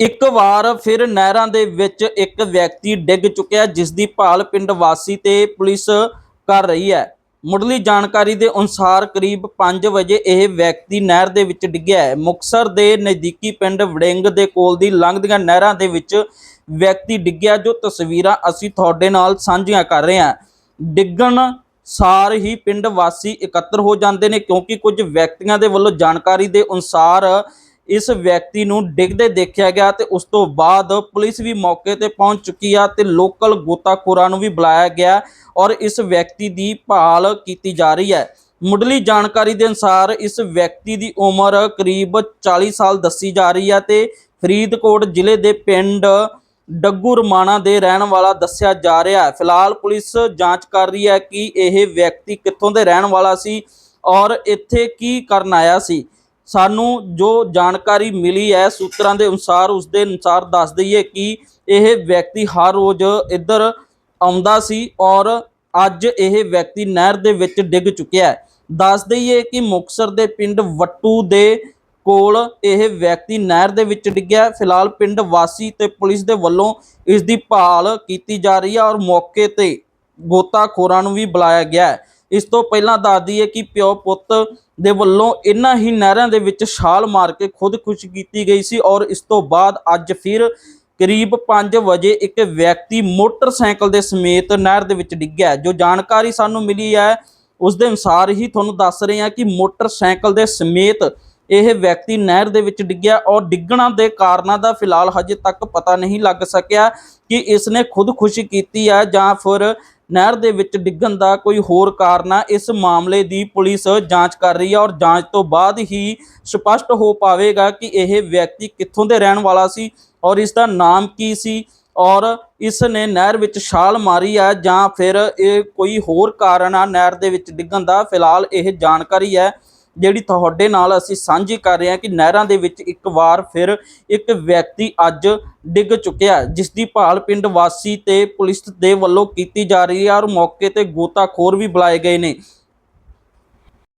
ਇੱਕ ਵਾਰ ਫਿਰ ਨਹਿਰਾਂ ਦੇ ਵਿੱਚ ਇੱਕ ਵਿਅਕਤੀ ਡਿੱਗ ਚੁੱਕਿਆ ਜਿਸ ਦੀ ਭਾਲ ਪਿੰਡ ਵਾਸੀ ਤੇ ਪੁਲਿਸ ਕਰ ਰਹੀ ਹੈ। ਮੁੱਢਲੀ ਜਾਣਕਾਰੀ ਦੇ ਅਨੁਸਾਰ ਕਰੀਬ 5 ਵਜੇ ਇਹ ਵਿਅਕਤੀ ਨਹਿਰ ਦੇ ਵਿੱਚ ਡਿੱਗਿਆ ਹੈ। ਮੁਕਸਰ ਦੇ ਨਜ਼ਦੀਕੀ ਪਿੰਡ ਵੜਿੰਗ ਦੇ ਕੋਲ ਦੀ ਲੰਘਦੀਆਂ ਨਹਿਰਾਂ ਦੇ ਵਿੱਚ ਵਿਅਕਤੀ ਡਿੱਗਿਆ, ਜੋ ਤਸਵੀਰਾਂ ਅਸੀਂ ਤੁਹਾਡੇ ਨਾਲ ਸਾਂਝੀਆਂ ਕਰ ਰਹੇ ਹਾਂ। ਡਿੱਗਣ ਸਾਰ ਹੀ ਪਿੰਡ ਵਾਸੀ ਇਕੱਤਰ ਹੋ ਜਾਂਦੇ ਨੇ, ਕਿਉਂਕਿ ਕੁਝ ਵਿਅਕਤੀਆਂ ਦੇ ਵੱਲੋਂ ਜਾਣਕਾਰੀ ਦੇ ਅਨੁਸਾਰ ਇਸ ਵਿਅਕਤੀ ਨੂੰ ਡਿੱਗਦੇ ਦੇਖਿਆ ਗਿਆ ਤੇ ਉਸ ਤੋਂ ਬਾਅਦ ਪੁਲਿਸ ਵੀ ਮੌਕੇ ਤੇ ਪਹੁੰਚ ਚੁੱਕੀ ਆ ਤੇ ਲੋਕਲ ਗੋਤਾਖੋਰਾਂ ਨੂੰ ਵੀ ਬੁਲਾਇਆ ਗਿਆ ਔਰ ਇਸ ਵਿਅਕਤੀ ਦੀ ਭਾਲ ਕੀਤੀ ਜਾ ਰਹੀ ਹੈ। ਮੁੱਢਲੀ ਜਾਣਕਾਰੀ ਦੇ ਅਨੁਸਾਰ ਇਸ ਵਿਅਕਤੀ ਦੀ ਉਮਰ ਕਰੀਬ 40 ਸਾਲ ਦੱਸੀ ਜਾ ਰਹੀ ਹੈ ਤੇ ਫਰੀਦਕੋਟ ਜ਼ਿਲ੍ਹੇ ਦੇ ਪਿੰਡ ਡੱਗੂ ਰਮਾਣਾ ਦੇ ਰਹਿਣ ਵਾਲਾ ਦੱਸਿਆ ਜਾ ਰਿਹਾ ਹੈ। ਫਿਲਹਾਲ ਪੁਲਿਸ ਜਾਂਚ ਕਰ ਰਹੀ ਹੈ ਕਿ ਇਹ ਵਿਅਕਤੀ ਕਿੱਥੋਂ ਦੇ ਰਹਿਣ ਵਾਲਾ ਸੀ ਔਰ ਇੱਥੇ ਕੀ ਕਰਨ ਆਇਆ ਸੀ। ਸਾਨੂੰ ਜੋ ਜਾਣਕਾਰੀ ਮਿਲੀ ਹੈ, ਸੂਤਰਾਂ ਦੇ ਅਨੁਸਾਰ ਉਸ ਦੇ ਅਨੁਸਾਰ ਦੱਸ ਦਈਏ ਕਿ ਇਹ ਵਿਅਕਤੀ ਹਰ ਰੋਜ਼ ਇੱਧਰ ਆਉਂਦਾ ਸੀ ਔਰ ਅੱਜ ਇਹ ਵਿਅਕਤੀ ਨਹਿਰ ਦੇ ਵਿੱਚ ਡਿੱਗ ਚੁੱਕਿਆ ਹੈ। ਦੱਸ ਦਈਏ ਕਿ ਮੁਕਸਰ ਦੇ ਪਿੰਡ ਵੱਟੂ ਦੇ ਕੋਲ ਇਹ ਵਿਅਕਤੀ ਨਹਿਰ ਦੇ ਵਿੱਚ ਡਿੱਗਿਆ ਫਿਲਹਾਲ ਪਿੰਡ ਵਾਸੀ ਤੇ ਪੁਲਿਸ ਦੇ ਵੱਲੋਂ ਇਸ ਦੀ ਭਾਲ ਕੀਤੀ ਜਾ ਰਹੀ ਹੈ ਔਰ ਮੌਕੇ ਤੇ ਗੋਤਾਖੋਰਾਂ ਨੂੰ ਵੀ ਬੁਲਾਇਆ ਗਿਆ ਹੈ। ਇਸ ਤੋਂ ਪਹਿਲਾਂ ਦੱਸ ਦਈਏ ਕਿ ਪਿਓ ਪੁੱਤ ਦੇ ਵੱਲੋਂ ਇਨ੍ਹਾਂ ਹੀ ਨਹਿਰਾਂ ਦੇ ਵਿੱਚ ਛਾਲ ਮਾਰ ਕੇ ਖੁਦਕੁਸ਼ੀ ਕੀਤੀ ਗਈ ਸੀ ਔਰ ਇਸ ਤੋਂ ਬਾਅਦ ਅੱਜ ਫਿਰ ਕਰੀਬ 5 ਵਜੇ ਇੱਕ ਵਿਅਕਤੀ ਮੋਟਰਸਾਈਕਲ ਦੇ ਸਮੇਤ ਨਹਿਰ ਦੇ ਵਿੱਚ ਡਿੱਗਿਆ ਜੋ ਜਾਣਕਾਰੀ ਸਾਨੂੰ ਮਿਲੀ ਹੈ, ਉਸ ਦੇ ਅਨੁਸਾਰ ਹੀ ਤੁਹਾਨੂੰ ਦੱਸ ਰਹੇ ਹਾਂ ਕਿ ਮੋਟਰਸਾਈਕਲ ਦੇ ਸਮੇਤ ਇਹ ਵਿਅਕਤੀ ਨਹਿਰ ਦੇ ਵਿੱਚ ਡਿੱਗਿਆ ਔਰ ਡਿੱਗਣਾ ਦੇ ਕਾਰਨਾਂ ਦਾ ਫਿਲਹਾਲ ਹਜੇ ਤੱਕ ਪਤਾ ਨਹੀਂ ਲੱਗ ਸਕਿਆ ਕਿ ਇਸ ਨੇ ਖੁਦਕੁਸ਼ੀ ਕੀਤੀ ਹੈ ਜਾਂ ਫਿਰ ਨਹਿਰ ਦੇ ਵਿੱਚ ਡਿੱਗਣ ਦਾ ਕੋਈ ਹੋਰ ਕਾਰਨ ਆ। ਇਸ ਮਾਮਲੇ ਦੀ ਪੁਲਿਸ ਜਾਂਚ ਕਰ ਰਹੀ ਹੈ ਔਰ ਜਾਂਚ ਤੋਂ ਬਾਅਦ ਹੀ ਸਪਸ਼ਟ ਹੋ ਪਾਵੇਗਾ ਕਿ ਇਹ ਵਿਅਕਤੀ ਕਿੱਥੋਂ ਦੇ ਰਹਿਣ ਵਾਲਾ ਸੀ ਔਰ ਇਸ ਦਾ ਨਾਮ ਕੀ ਸੀ ਔਰ ਇਸ ਨੇ ਨਹਿਰ ਵਿੱਚ ਛਾਲ ਮਾਰੀ ਆ ਜਾਂ ਫਿਰ ਇਹ ਕੋਈ ਹੋਰ ਕਾਰਨ ਆ ਨਹਿਰ ਦੇ ਵਿੱਚ ਡਿੱਗਣ ਦਾ। ਫਿਲਹਾਲ ਇਹ ਜਾਣਕਾਰੀ ਹੈ ਜਿਹੜੀ ਤੁਹਾਡੇ ਨਾਲ ਅਸੀਂ ਸਾਂਝੀ ਕਰ ਰਹੇ ਹਾਂ ਕਿ ਨਹਿਰਾਂ ਦੇ ਵਿੱਚ ਇੱਕ ਵਾਰ ਫਿਰ ਇੱਕ ਵਿਅਕਤੀ ਅੱਜ ਡਿੱਗ ਚੁੱਕਿਆ ਜਿਸ ਦੀ ਭਾਲ ਪਿੰਡ ਵਾਸੀ ਤੇ ਪੁਲਿਸ ਦੇ ਵੱਲੋਂ ਕੀਤੀ ਜਾ ਰਹੀ ਹੈ ਔਰ ਮੌਕੇ ਤੇ ਗੋਤਾਖੋਰ ਵੀ ਬੁਲਾਏ ਗਏ ਨੇ।